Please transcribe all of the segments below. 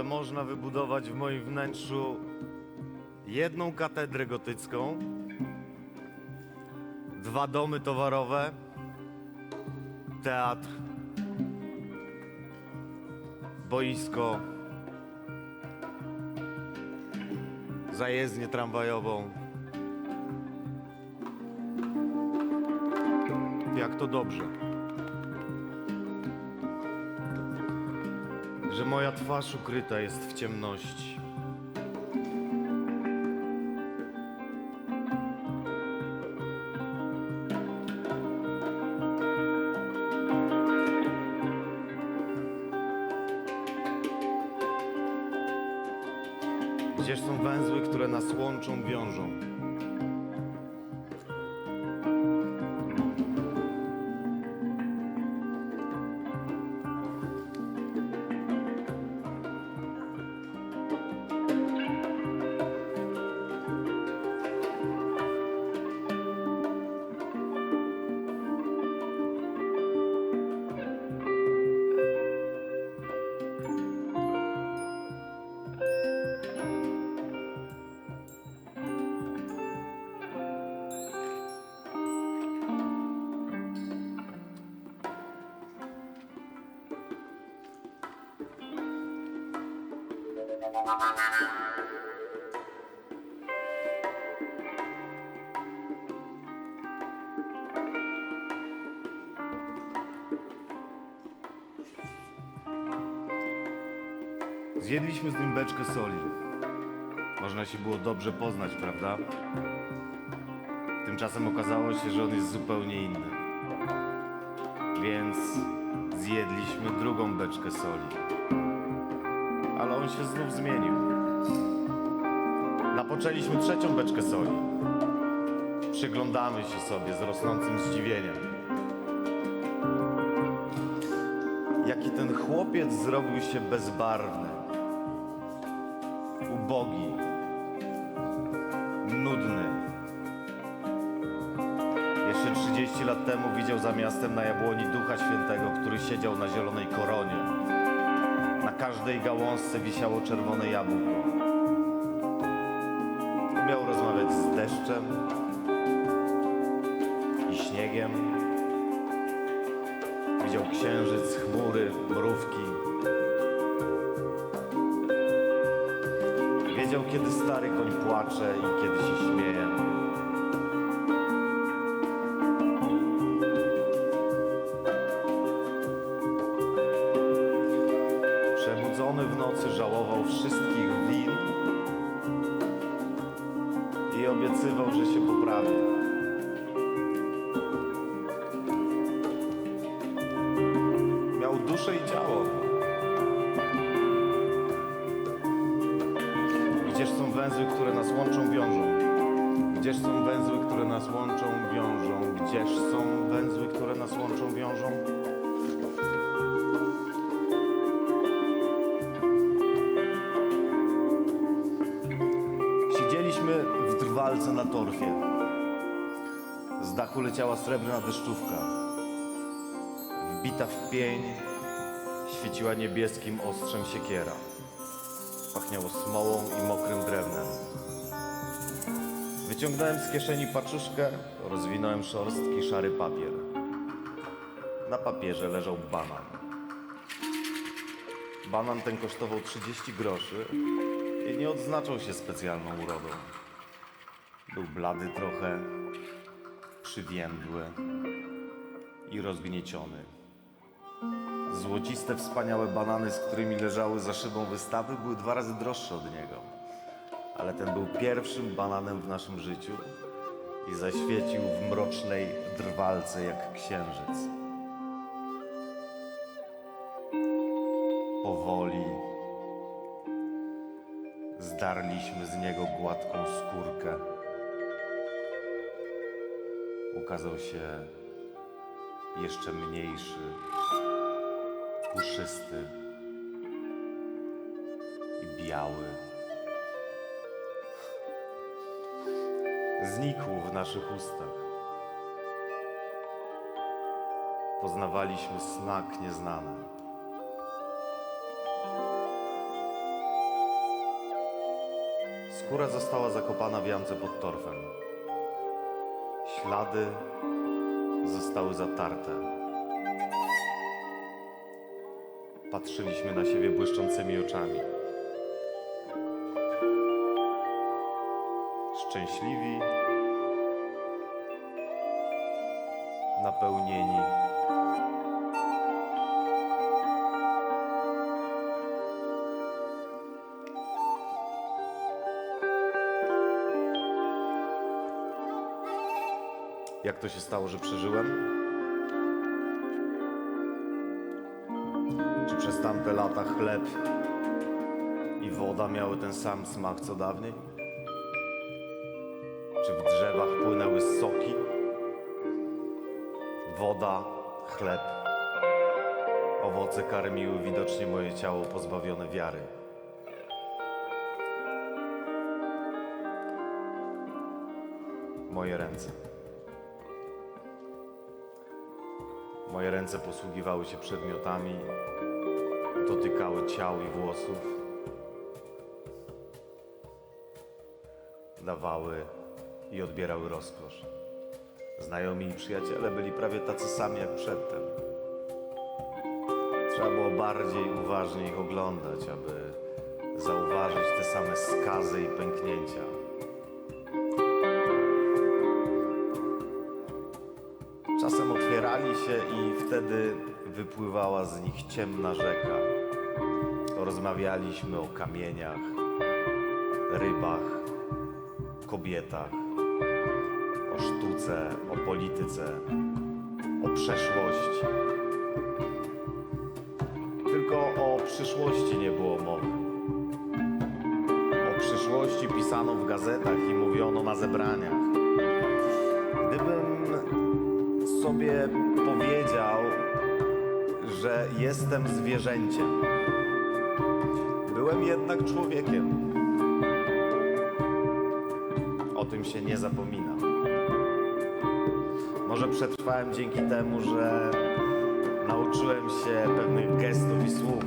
że można wybudować w moim wnętrzu jedną katedrę gotycką, dwa domy towarowe, teatr, boisko, zajezdnię tramwajową. Jak to dobrze. Że moja twarz ukryta jest w ciemności. Gdzież są węzły, które nas łączą, wiążą? Zjedliśmy z nim beczkę soli. Można się było dobrze poznać, prawda? Tymczasem okazało się, że on jest zupełnie inny. Więc zjedliśmy drugą beczkę soli. Ale on się znów zmienił. Napoczęliśmy trzecią beczkę soli. Przyglądamy się sobie z rosnącym zdziwieniem. Jaki ten chłopiec zrobił się bezbarwny, ubogi, nudny. Jeszcze 30 lat temu widział za miastem na jabłoni Ducha Świętego, który siedział na zielonej koronie. Każdej gałązce wisiało czerwone jabłko. Umiał rozmawiać z deszczem i śniegiem. Widział księżyc, chmury, mrówki. Wiedział, kiedy stary koń płacze Gdzież są węzły, które nas łączą, wiążą? Gdzież są węzły, które nas łączą, wiążą? Gdzież są węzły, które nas łączą, wiążą? Siedzieliśmy w drwalce na torfie. Z dachu leciała srebrna deszczówka. Wbita w pień świeciła niebieskim ostrzem siekiera. Pachniało smołą i mokrym drewnem. Wyciągnąłem z kieszeni paczuszkę, rozwinąłem szorstki szary papier. Na papierze leżał banan. Banan ten kosztował 30 groszy i nie odznaczał się specjalną urodą. Był blady trochę, przywiędły i rozgnieciony. Złociste, wspaniałe banany, z którymi leżały za szybą wystawy, były dwa razy droższe od niego. Ale ten był pierwszym bananem w naszym życiu i zaświecił w mrocznej drwalce jak księżyc. Powoli zdarliśmy z niego gładką skórkę. Ukazał się jeszcze mniejszy, puszysty i biały. Znikł w naszych ustach. Poznawaliśmy smak nieznany. Skóra została zakopana w jamce pod torfem. Ślady zostały zatarte. Patrzyliśmy na siebie błyszczącymi oczami. Szczęśliwi, napełnieni. Jak to się stało, że przeżyłem? Lata chleb i woda miały ten sam smak co dawniej? Czy w drzewach płynęły soki? Woda, chleb, owoce karmiły widocznie moje ciało pozbawione wiary. Moje ręce. Moje ręce posługiwały się przedmiotami, dotykały ciał i włosów, dawały i odbierały rozkosz. Znajomi i przyjaciele byli prawie tacy sami jak przedtem. Trzeba było bardziej uważnie ich oglądać, aby zauważyć te same skazy i pęknięcia. Czasem otwierali się i wtedy wypływała z nich ciemna rzeka. Rozmawialiśmy o kamieniach, rybach, kobietach, o sztuce, o polityce, o przeszłości. Tylko o przyszłości nie było mowy. O przyszłości pisano w gazetach i mówiono na zebraniach. Gdybym sobie powiedział, że jestem zwierzęciem. Byłem jednak człowiekiem. O tym się nie zapomina. Może przetrwałem dzięki temu, że nauczyłem się pewnych gestów i słów.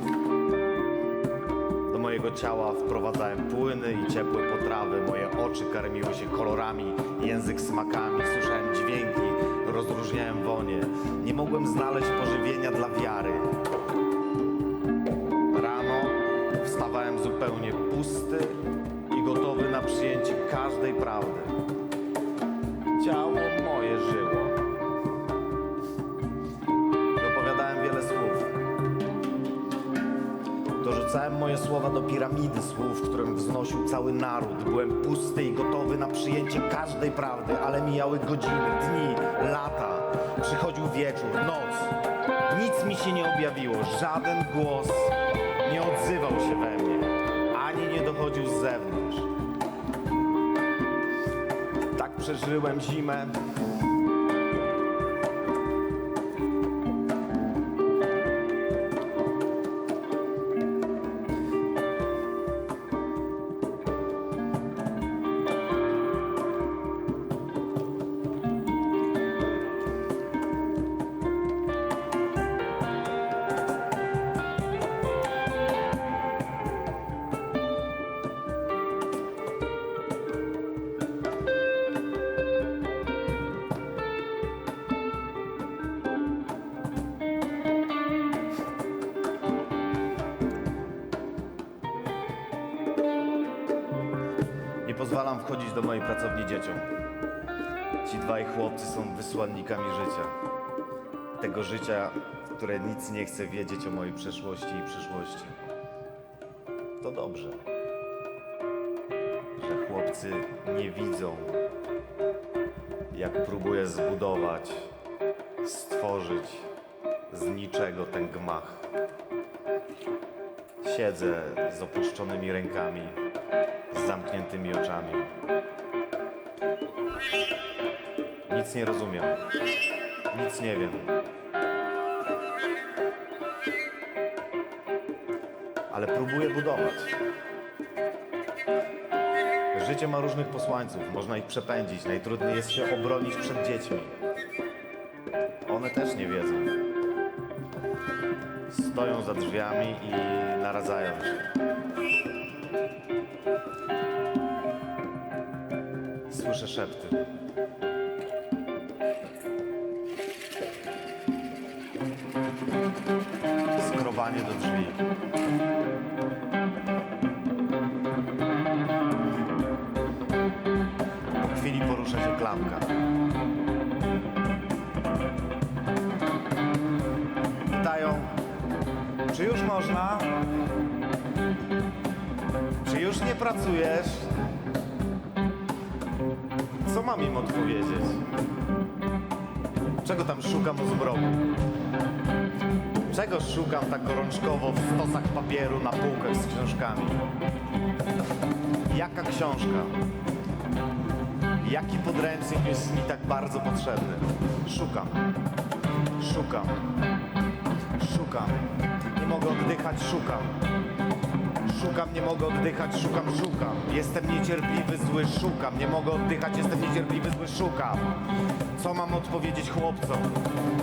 Do mojego ciała wprowadzałem płyny i ciepłe potrawy. Moje oczy karmiły się kolorami, język smakami, słyszałem dźwięki, rozróżniałem wonie. Nie mogłem znaleźć pożywienia dla wiary. Zupełnie pusty i gotowy na przyjęcie każdej prawdy. Ciało moje żyło. Wypowiadałem wiele słów. Dorzucałem moje słowa do piramidy słów, którym wznosił cały naród. Byłem pusty i gotowy na przyjęcie każdej prawdy, ale mijały godziny, dni, lata. Przychodził wieczór, noc. Nic mi się nie objawiło, żaden głos nie odzywał się we mnie, dochodził z zewnątrz. Tak przeżyłem zimę. Nie pozwalam wchodzić do mojej pracowni dzieciom. Ci dwaj chłopcy są wysłannikami życia. Tego życia, które nic nie chce wiedzieć o mojej przeszłości i przyszłości. To dobrze, że chłopcy nie widzą, jak próbuję zbudować, stworzyć z niczego ten gmach. Siedzę z opuszczonymi rękami, z zamkniętymi oczami. Nic nie rozumiem. Nic nie wiem. Ale próbuję budować. Życie ma różnych posłańców, można ich przepędzić. Najtrudniej jest się obronić przed dziećmi. One też nie wiedzą. Stoją za drzwiami i naradzają się. Szepty. Skrobanie do drzwi. Po chwili porusza się klamka. Pytają, czy już można? Czy już nie pracujesz? Co mam im odpowiedzieć? Czego tam szukam u zmroku? Czego szukam tak gorączkowo w stosach papieru na półkach z książkami? Jaka książka? Jaki podręcznik jest mi tak bardzo potrzebny? Szukam. Szukam. Szukam. Nie mogę oddychać, szukam. Szukam, nie mogę oddychać, szukam, szukam. Jestem niecierpliwy, zły, szukam. Nie mogę oddychać, jestem niecierpliwy, zły, szukam. Co mam odpowiedzieć chłopcom?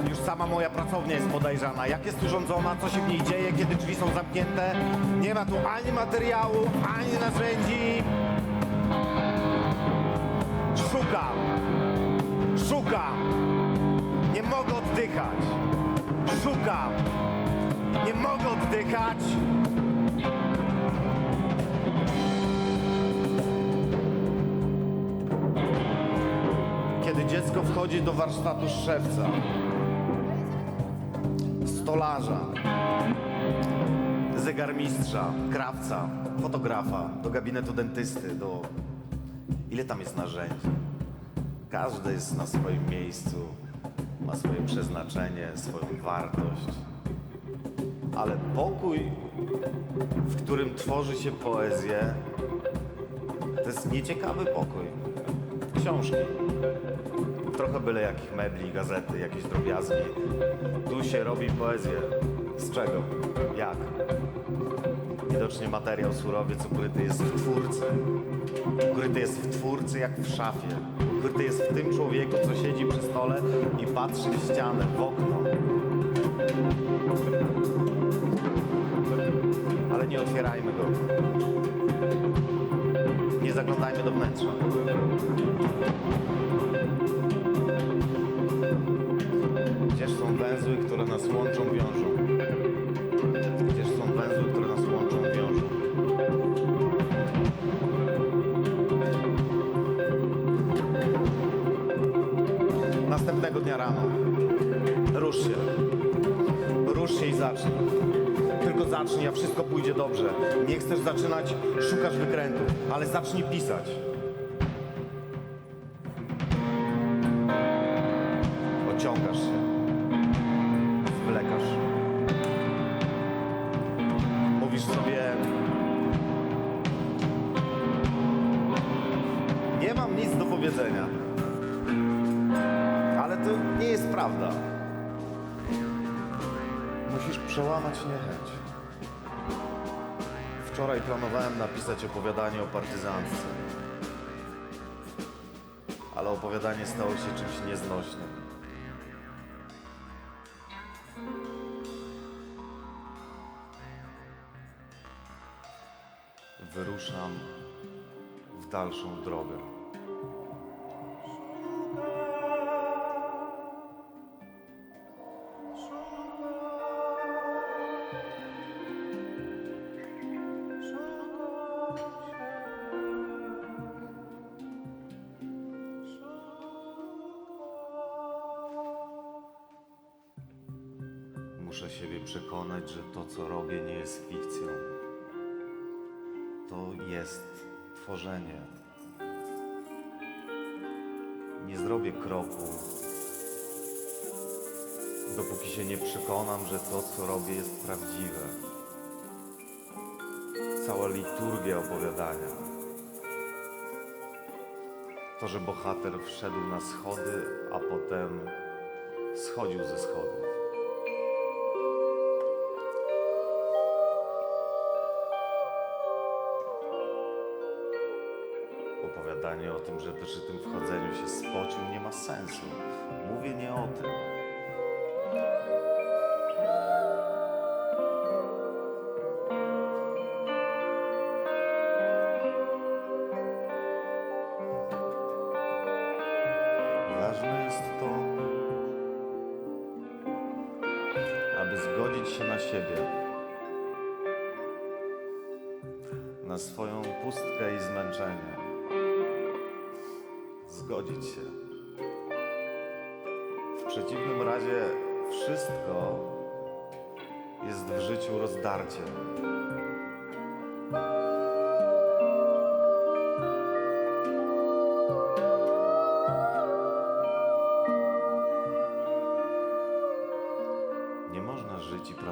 Już sama moja pracownia jest podejrzana. Jak jest urządzona, co się w niej dzieje, kiedy drzwi są zamknięte? Nie ma tu ani materiału, ani narzędzi. Szukam. Szukam. Nie mogę oddychać. Szukam. Nie mogę oddychać. Kiedy dziecko wchodzi do warsztatu szewca, stolarza, zegarmistrza, krawca, fotografa, do gabinetu dentysty, do... Ile tam jest narzędzi? Każde jest na swoim miejscu, ma swoje przeznaczenie, swoją wartość. Ale pokój, w którym tworzy się poezję, to jest nieciekawy pokój. Książki. Trochę byle jakich mebli, gazety, jakieś drobiazgi. Tu się robi poezję. Z czego? Jak? Widocznie materiał surowiec ukryty jest w twórcy. Ukryty jest w twórcy jak w szafie. Ukryty jest w tym człowieku, co siedzi przy stole i patrzy w ścianę, w okno. Ale nie otwierajmy go. Nie zaglądajmy do wnętrza. Które nas łączą, wiążą? Gdzież są węzły, które nas łączą, wiążą? Następnego dnia rano. Rusz się. Rusz się i zacznij. Tylko zacznij, a wszystko pójdzie dobrze. Nie chcesz zaczynać, szukasz wykrętów, ale zacznij pisać. Ociągasz się. Zwlekasz. Mówisz sobie... Nie mam nic do powiedzenia. Ale to nie jest prawda. Musisz przełamać niechęć. Wczoraj planowałem napisać opowiadanie o partyzantce. Ale opowiadanie stało się czymś nieznośnym. Wyruszam w dalszą drogę. Muszę siebie przekonać, że to, co robię, nie jest fikcją. Jest tworzenie. Nie zrobię kroku, dopóki się nie przekonam, że to, co robię, jest prawdziwe. Cała liturgia opowiadania. To, że bohater wszedł na schody, a potem schodził ze schodów. Opowiadanie o tym, że przy tym wchodzeniu się spocił, nie ma sensu. Mówię nie o tym.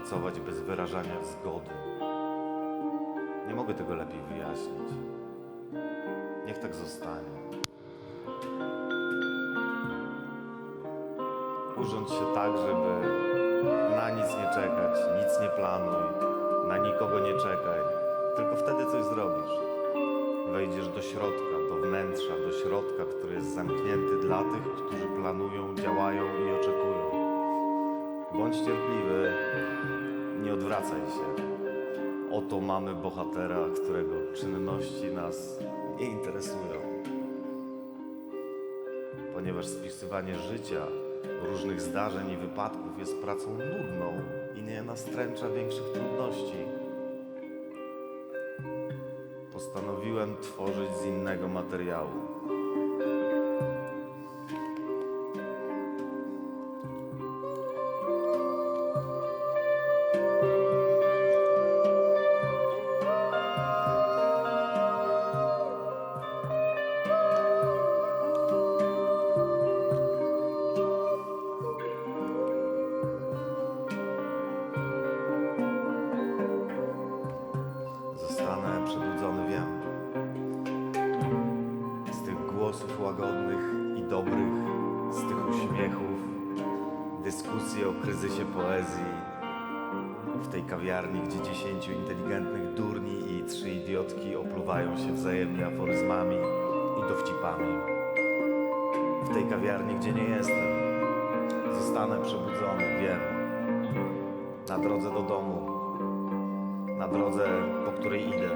Pracować bez wyrażania zgody. Nie mogę tego lepiej wyjaśnić. Niech tak zostanie. Urządź się tak, żeby na nic nie czekać, nic nie planuj, na nikogo nie czekaj. Tylko wtedy coś zrobisz. Wejdziesz do środka, do wnętrza, do środka, który jest zamknięty dla tych, którzy planują, działają i oczekują. Bądź cierpliwy, nie odwracaj się. Oto mamy bohatera, którego czynności nas nie interesują. Ponieważ spisywanie życia, różnych zdarzeń i wypadków jest pracą nudną i nie nastręcza większych trudności. Postanowiłem tworzyć z innego materiału. Opluwają się wzajemnie aforyzmami i dowcipami. W tej kawiarni, gdzie nie jestem. Zostanę przebudzony, wiem. Na drodze do domu, na drodze, po której idę.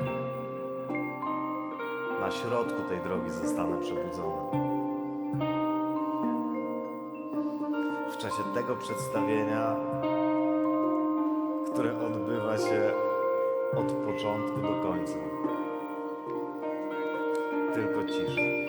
Na środku tej drogi zostanę przebudzony. W czasie tego przedstawienia, które odbywa się od początku do końca. Tylko cisza.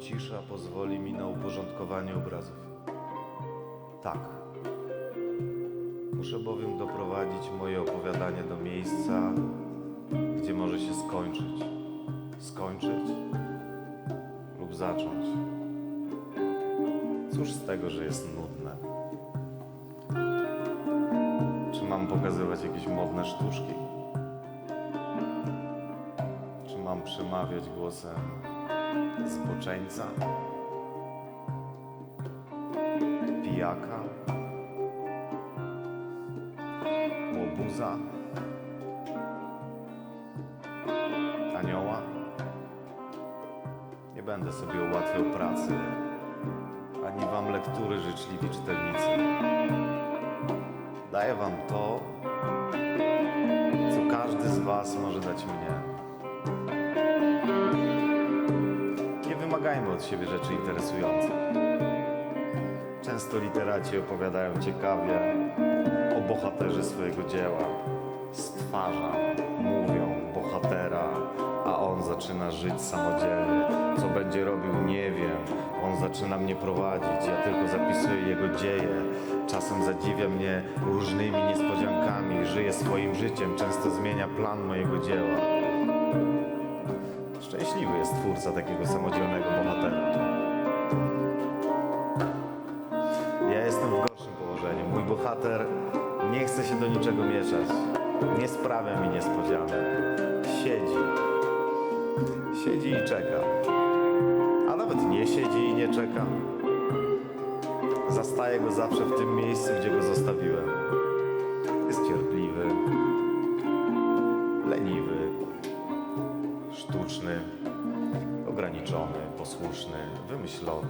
Cisza pozwoli mi na uporządkowanie obrazów. Tak. Muszę bowiem doprowadzić moje opowiadanie do miejsca, gdzie może się skończyć. Skończyć lub zacząć. Cóż z tego, że jest nudne? Czy mam pokazywać jakieś modne sztuczki? Czy mam przemawiać głosem zboczeńca, pijaka, łobuza, anioła. Nie będę sobie ułatwiał pracy, ani wam lektury życzliwi czytelnicy. Daję wam to, co każdy z was może dać mnie. Szukajmy od siebie rzeczy interesujących. Często literaci opowiadają ciekawie o bohaterze swojego dzieła. Stwarza, mówią bohatera, a on zaczyna żyć samodzielnie. Co będzie robił, nie wiem. On zaczyna mnie prowadzić, ja tylko zapisuję jego dzieje. Czasem zadziwia mnie różnymi niespodziankami, żyje swoim życiem, często zmienia plan mojego dzieła. Jest twórca takiego samodzielnego bohatera. Ja jestem w gorszym położeniu. Mój bohater nie chce się do niczego mieszać. Nie sprawia mi niespodzianek. Siedzi. Siedzi i czeka. A nawet nie siedzi i nie czeka. Zastaję go zawsze w tym miejscu, gdzie go zostawiłem. Wymyślony.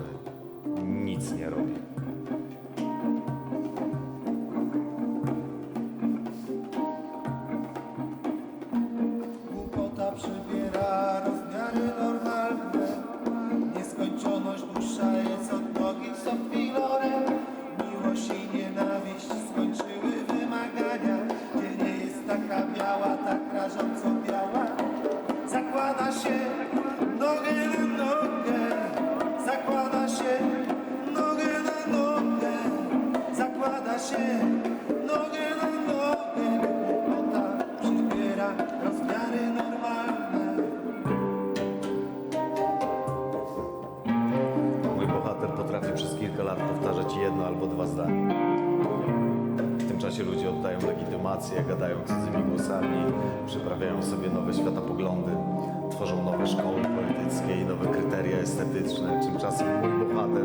Nic nie robi. Głupota przybiera rozmiary normalne Nieskończoność dusza jest od nogi Loren Miłość i nienawiść skończyły wymagania Gdzie nie jest taka biała, tak rażąco biała Zakłada się legitymację, gadają cudzymi głosami, przyprawiają sobie nowe światopoglądy, tworzą nowe szkoły poetyckie i nowe kryteria estetyczne. Tymczasem mój bohater